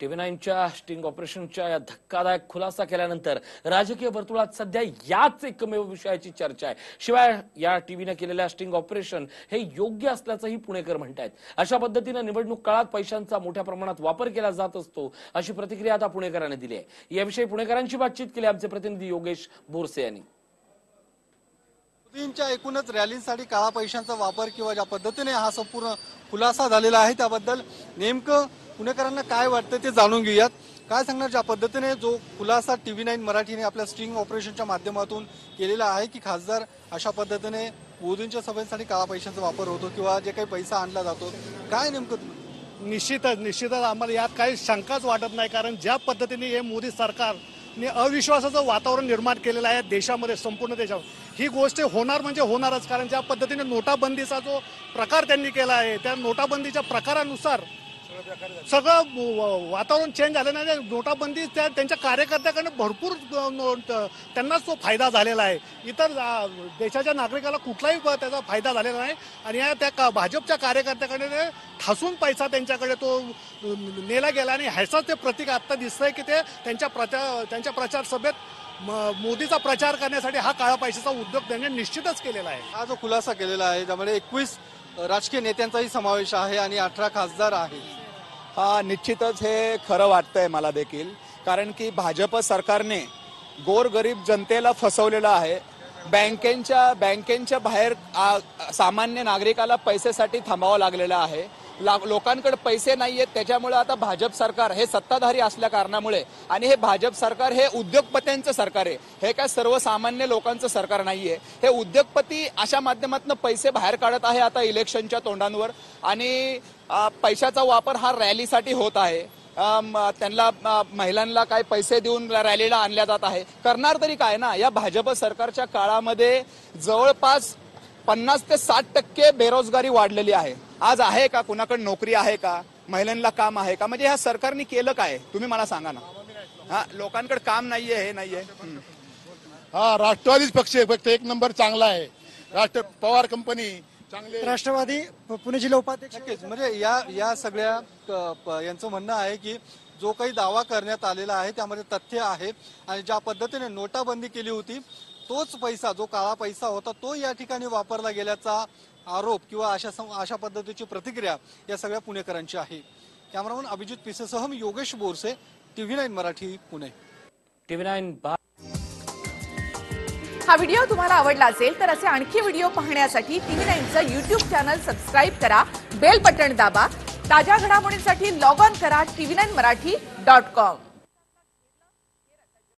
TV नाईनच्या sting ऑपरेशनच्या या धक्कादायक खुलासा केल्यानंतर राजकीय वर्तुळात सध्या याच एकमेव विषयाची चर्चा आहे. शिवाय या टीव्हीने केलेल्या स्टिंग ऑपरेशन हे योग्य असल्याचंही पुणेकर म्हणतायत. अशा पद्धतीनं निवडणूक काळात पैशांचा मोठ्या प्रमाणात वापर केला जात असतो अशी प्रतिक्रिया आता पुणेकरांनी दिली आहे. याविषयी पुणेकरांची बातचीत केली आमचे प्रतिनिधी योगेश बोरसे यांनी. मोदींच्या एकूणच रॅलीसाठी काळा पैशांचा वापर किंवा ज्या पद्धतीने हा संपूर्ण खुलासा झालेला आहे त्याबद्दल नेमकं पुणेकरांना काय वाटतं ते जाणून घेऊयात. काय सांगणार ज्या पद्धतीने जो खुलासा टी व्ही नाईन मराठीने आपल्या स्ट्रिंग ऑपरेशनच्या माध्यमातून केलेला आहे की खासदार अशा पद्धतीने मोदींच्या सभेसाठी काळा पैशांचा वापर होतो किंवा जे काही पैसा आणला जातो काय नेमकं निश्चितच निश्चितच आम्हाला यात काही शंकाच वाटत नाही कारण ज्या पद्धतीने हे मोदी सरकार अविश्वासाचं वातावरण निर्माण केलेलं आहे देशामध्ये संपूर्ण देशावर. ही गोष्ट होणार म्हणजे होणारच कारण ज्या पद्धतीने नोटाबंदीचा जो प्रकार त्यांनी केला आहे त्या नोटाबंदीच्या प्रकारानुसार सगळं वातावरण चेंज झालं नाही. नोटाबंदी त्या त्यांच्या कार्यकर्त्याकडे भरपूर नो- त्यांनाच तो फायदा झालेला आहे. इतर देशाच्या नागरिकाला कुठलाही त्याचा फायदा झालेला नाही. आणि या त्या का- भाजपच्या कार्यकर्त्याकडे ते ठासून पैसा त्यांच्याकडे तो नेला गेला आणि ह्याचाच ते प्रतीक आत्ता दिसतंय की ते त्यांच्या प्रचार त्यांच्या प्रचार सभेत म- मोदीचा प्रचार करण्यासाठी हा काळा पैशाचा उद्योग त्यांनी निश्चितच केलेला आहे. हा जो खुलासा केलेला आहे त्यामध्ये एकवीस राजकीय नेत्यांचाही समावेश आहे आणि अठरा खासदार आहे हा निश्चितच हे खरं वाटतंय मला देखील. कारण की भाजप सरकारने गोरगरीब जनतेला फसवलेलं आहे. बँकेच्या बँकेच्या बाहेर सामान्य नागरिकाला पैसेसाठी थांबावं लागलेलं आहे. ला- लोकांकडे पैसे नाही आहेत त्याच्यामुळे आता भाजप सरकार हे सत्ताधारी असल्या कारणामुळे. आणि हे भाजप सरकार हे उद्योगपत्यांचं सरकार आहे. हे काय सर्वसामान्य लोकांचं सरकार नाही आहे हे उद्योगपती अशा माध्यमातून पैसे बाहेर काढत आहे आता इलेक्शनच्या तोंडांवर. आणि पैशाचा वापर हा रॅलीसाठी होत आहे. त्यांना महिलांना काय पैसे देऊन रॅलीला आणल्या जात आहे. करणार तरी काय ना? या भाजप सरकारच्या काळामध्ये जवळपास पन्नास ते साठ टक्के बेरोजगारी वाढलेली आहे. आज आहे का? कुणाकडे नोकरी आहे का? महिलांना काम आहे का? म्हणजे ह्या सरकारने केलं काय? तुम्ही मला सांगा ना. हा लोकांकडे काम नाहीये हे नाहीये. हम्म. हा राष्ट्रवादीच पक्ष आहे. फक्त एक नंबर चांगला आहे. राष्ट्र पवार कंपनी चांगले राष्ट्रवादी प- पुणे जिल्हा उपाध्यक्ष. नक्कीच. म्हणजे या या सगळ्या प- यांचं म्हणणं आहे की जो काही दावा करण्यात आलेला आहे त्यामध्ये तथ्य आहे. आणि ज्या पद्धतीने नोटाबंदी केली होती तोच पैसा जो काळा पैसा होता तो या ठिकाणी वापरला गेल्याचा आरोप किंवा अशा अशा पद्धतीची प्रतिक्रिया या सगळ्या पुणेकरांची आहे. कॅमेरामन अभिजित पिसेसह मी Yogesh Borse TV nine Marathi Pune. TV nine हा व्हिडिओ तुम्हाला आवडला असेल तर असे आणखी व्हिडिओ पाहण्यासाठी टीव्ही नाईनचं युट्यूब चॅनल सबस्क्राईब करा बेल बटण दाबा ताज्या घडामोडींसाठी लॉग ऑन करा TV nine Marathi dot com.